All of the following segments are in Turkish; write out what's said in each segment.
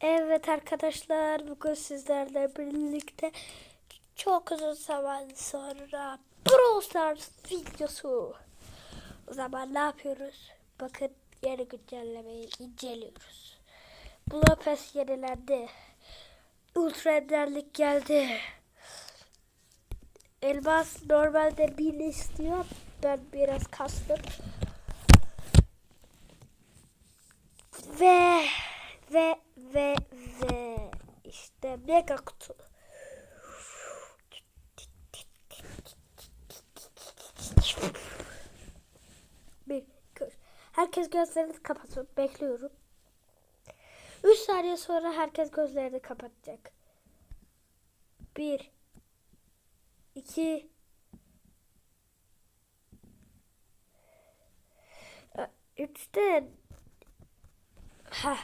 Evet arkadaşlar bugün sizlerle birlikte çok uzun zaman sonra Brawl Stars videosu. O zaman ne yapıyoruz? Bakın yeni güncellemeyi inceliyoruz. Blopes yenilendi. Ultra Enderlik geldi. Elmas normalde bir istiyor. Ben biraz kastım. Ve ve ve ve işte mega kutu. Bir, gör. Herkes gözlerini kapatsın. Bekliyorum. 3 saniye sonra herkes gözlerini kapatacak. 1 2 Üçte Ha,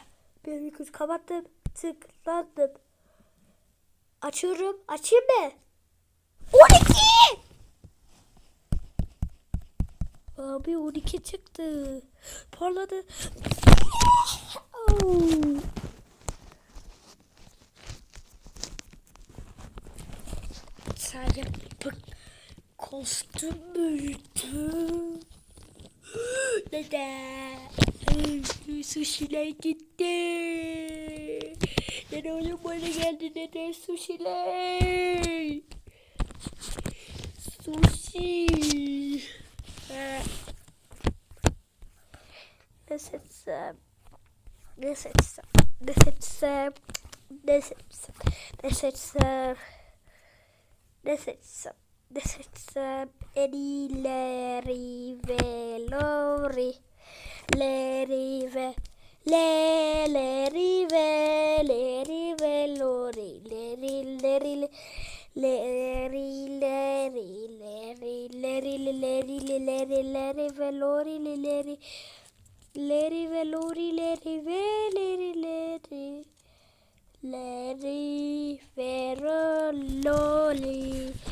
bir iki üç kapattım. Tıkladım. Açıyorum. Açayım mı? 12! Abi 12 çıktı. Parladı. Sadece bak kostüm müydü? Neden? Sushi'ler gitti. Neden oğlum bana geldi? Neden sushi'ler? Sushi. Ne seçsem? Ne seçsem? Ne seçsem? Ne seçsem? Ne seçsem? Ne seçsem? Ne seçsem? En iyileri ve lori. le rive, le, le rive, le rive, lo ri, le ri, le ri, le. Le ri, le ri, le ri, le ri, le ri, le ri, le rive, lo ri, le ri, le rive, lo ri, le rive, le ri, le ri, le rive, lo li.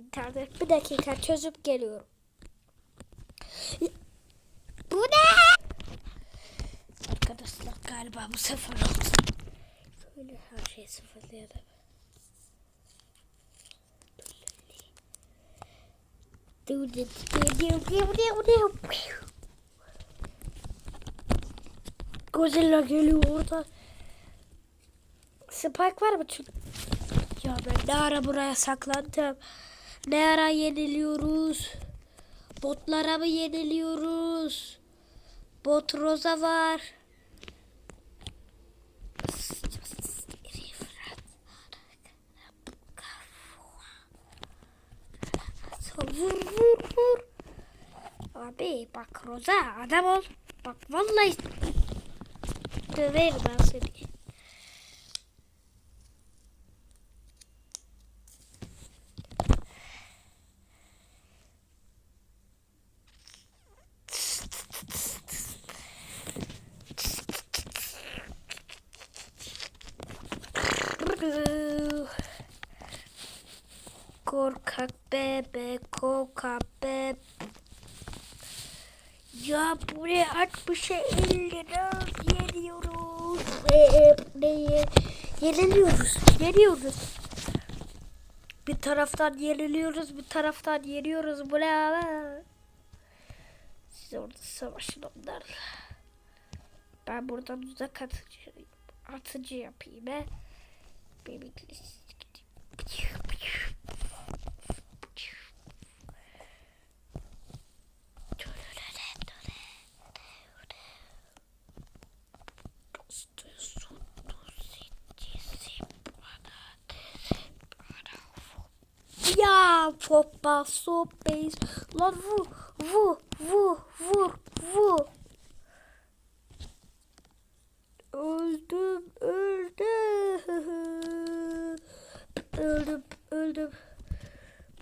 İnternet bir dakika çözüp geliyorum. Bu ne? Arkadaşlar galiba bu sefer oldu. Şöyle her şeyi sıfırlayalım. Godzilla geliyor orada. Spike var mı? Çünkü ya ben ne ara buraya saklandım? Ne ara yeniliyoruz? Botlara mı yeniliyoruz? Bot Rosa var. Vur vur vur. Abi bak Rosa adam ol. Bak vallahi döverim ben seni. Korkak bebe, korkak bebe. Ya buraya 60'a 50 lira yeniyoruz. Ve neye? Yeniliyoruz, yeniyoruz. Bir taraftan yeniliyoruz, bir taraftan yeniyoruz. Abi? Siz orada savaşın onlarla. Ben buradan uzak atıcı, atıcı yapayım he. Bebekli Ya fopa sopes lan vur vur vur vur vur Öldüm öldüm. Öldüm öldüm.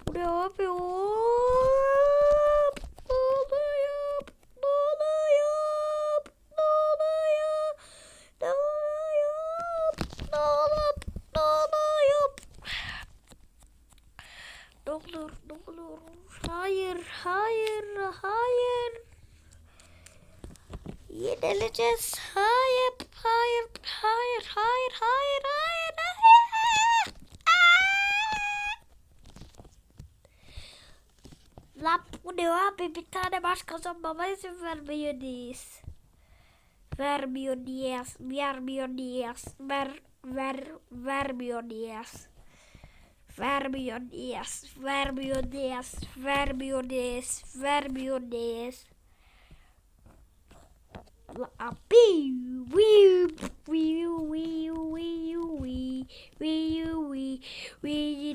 Bu ne abi hop Ne oluyor Ne oluyor Ne oluyor Ne oluyor Ne oluyor Ne oluyor ne olur, ne olur. Hayır, hayır, hayır. Yenileceğiz. Hayır, hayır, hayır, hayır, hayır, hayır, hayır. Lan bu ne abi? Bir tane maç kazanmama izin vermeyiniz. Vermeyiniz, vermeyiniz, ver, ver, Vermiyor this, vermiyor this, vermiyor this, vermiyor this. A bee, wee, wee, wee, wee, wee, wee, wee, wee, wee,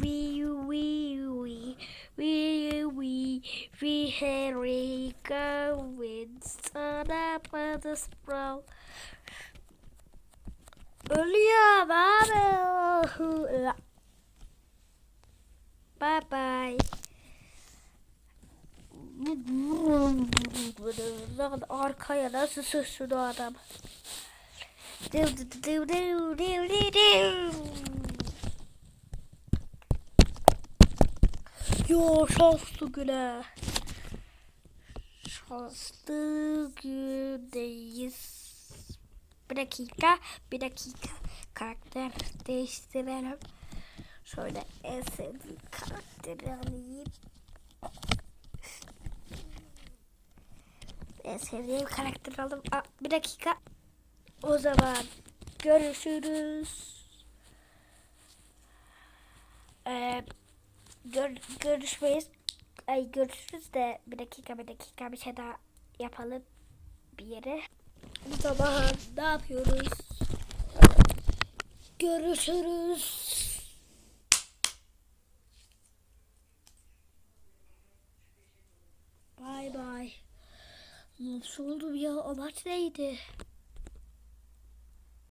wee, wee, wee, wee, wee, Harry Goins, on up on the sprawl. Julia, Mama, Bye bye. Arkaya nasıl sıçradı adam? Yo şanslı güne. Şanslı gündeyiz. Bir dakika, bir dakika. Karakter değiştirelim. Şöyle en sevdiğim karakteri alayım. En sevdiğim karakteri aldım. Aa, bir dakika. O zaman görüşürüz. Ee, gör, görüşmeyiz. Ay görüşürüz de bir dakika bir dakika bir şey daha yapalım bir yere. O zaman ne yapıyoruz? Görüşürüz. Nasıl oldu ya? O maç neydi?